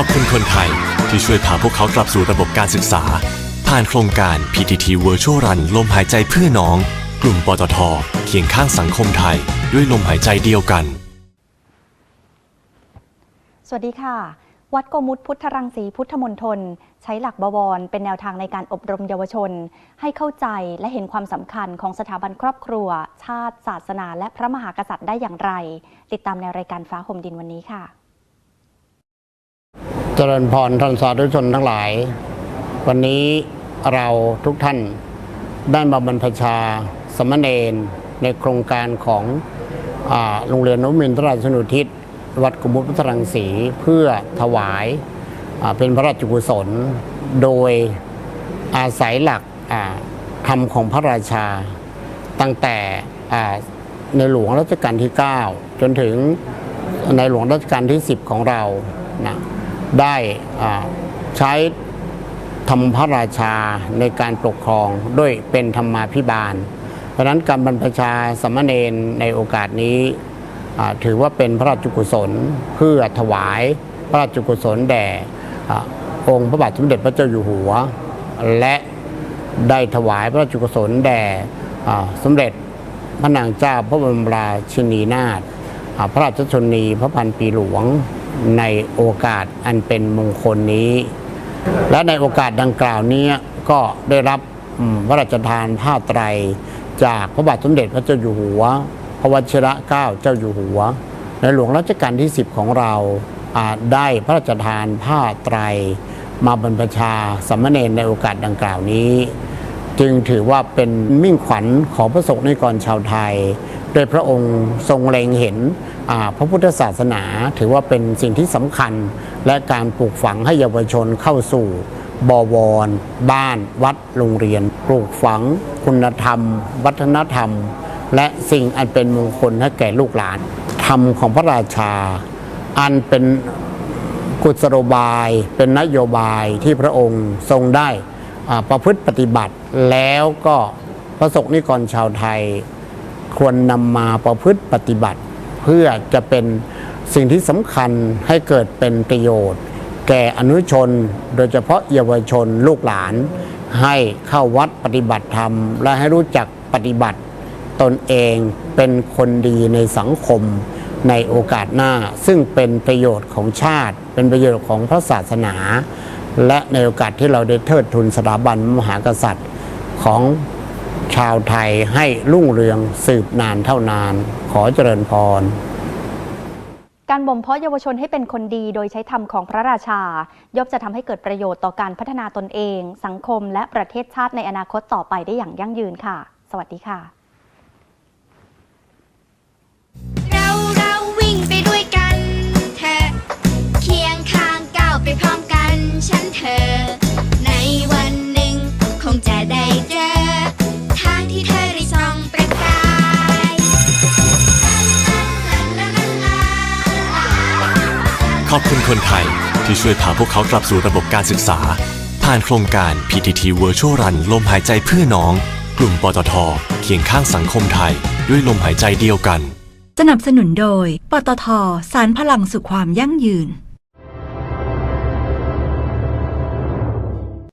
อบคุณคนไทย ที่ช่วยพาพวกเขากลับสู่ระบบการศึกษา ผ่านโครงการ PTT Virtual Run ลมหายใจเพื่อน้อง กลุ่มปตทเคียงข้างสังคมไทย ด้วยลมหายใจเดียวกัน สวัสดีค่ะ วัดโกมุตพุทธรังสีพุทธมณฑลใช้หลักบวร เป็นแนวทางในการอบรมเยาวชน ให้เข้าใจและเห็นความสำคัญของสถาบันครอบครัว ชาติ ศาสนา และพระมหากษัตริย์ได้อย่างไร ติดตามในรายการฟ้าห่มดินวันนี้ค่ะ เจริญพรท่านสาธุชนทั้งหลาย วันนี้เราทุกท่านได้มาบรรพชาสมณเณรในโครงการของโรงเรียนนมินทราชนุทิศ วัดกุมุตพุทธรังสีเพื่อถวายเป็นพระราชกุศล โดยอาศัยหลักธรรมของพระราชา ตั้งแต่ในหลวงรัชกาลที่ 9 จนถึงในหลวงรัชกาลที่ 10 ของเรานะ ได้ใช้ธรรมพระราชาในการปกครองด้วยเป็นธรรมาภิบาล เพราะนั้นการบรรพชาสามเณรในโอกาสนี้ถือว่าเป็นพระราชกุศลเพื่อถวายพระราชกุศลแด่องค์พระบาทสมเด็จพระเจ้าอยู่หัว และได้ถวายพระราชกุศลแด่สมเด็จพระนางเจ้าพระบรมราชินีนาถพระราชชนีพระพันปีหลวง ในโอกาสอันเป็นมงคลนี้ และในโอกาสดังกล่าวนี้ก็ได้รับพระราชทานผ้าไตร จากพระบาทสมเด็จพระเจ้าอยู่หัว พระวชิระเกล้าเจ้าอยู่หัว ในหลวงรัชกาลที่ 10 ของเราอ่าได้พระราชทานผ้าไตร มาบรรพชาสามเณรในโอกาสดังกล่าวนี้ จึงถือว่าเป็นมิ่งขวัญของพระสงฆ์นิกรชาวไทย โดยพระองค์ทรงเล็งเห็น พระพุทธศาสนาถือว่าเป็นสิ่งที่สำคัญ และการปลูกฝังให้เยาวชนเข้าสู่บวร บ้าน วัดโรงเรียน ปลูกฝัง คุณธรรม วัฒนธรรม และสิ่งอันเป็นมงคลให้แก่ลูกหลาน ธรรมของพระราชา อันเป็นกุศโลบายเป็นนโยบายที่พระองค์ทรงได้ประพฤติปฏิบัติ แล้วก็พระสงฆ์นิกรชาวไทย ควรนำมาประพฤติปฏิบัติ พื่อจะเป็นสิ่งที่สำคัญให้เกิดเป็นประโยชน์ แก่อนุชน โดยเฉพาะเยาวชนลูกหลาน ให้เข้าวัดปฏิบัติธรรม และให้รู้จักปฏิบัติตนเองเป็นคนดีในสังคมในโอกาสหน้า ซึ่งเป็นประโยชน์ของชาติ เป็นประโยชน์ของพระศาสนา และในโอกาสที่เราได้เทิดทุนสถาบันมหากษัตริย์ของ ชาวไทยให้รุ่งเรืองสืบนานเท่านาน ขอเจริญพร การบ่มเพาะเยาวชนให้เป็นคนดีโดยใช้ธรรมของพระราชา ย่อมจะทำให้เกิดประโยชน์ต่อการพัฒนาตนเอง สังคมและประเทศชาติในอนาคตต่อไปได้อย่างยั่งยืนค่ะ สวัสดีค่ะเราเราวิ่งไปด้วยกันเธอเคียงข้างก้าวไปพร้อมกันฉันเธอ ในวันหนึ่งคงจะได้เจอ ขอบคุณคนไทย ที่ช่วยพาพวกเขากลับสู่ระบบการศึกษา ผ่านโครงการ PTT Virtual Run ลมหายใจเพื่อน้อง กลุ่มปตทเคียงข้างสังคมไทย ด้วยลมหายใจเดียวกัน สนับสนุนโดย ปตทสารพลังสู่ความยั่งยืน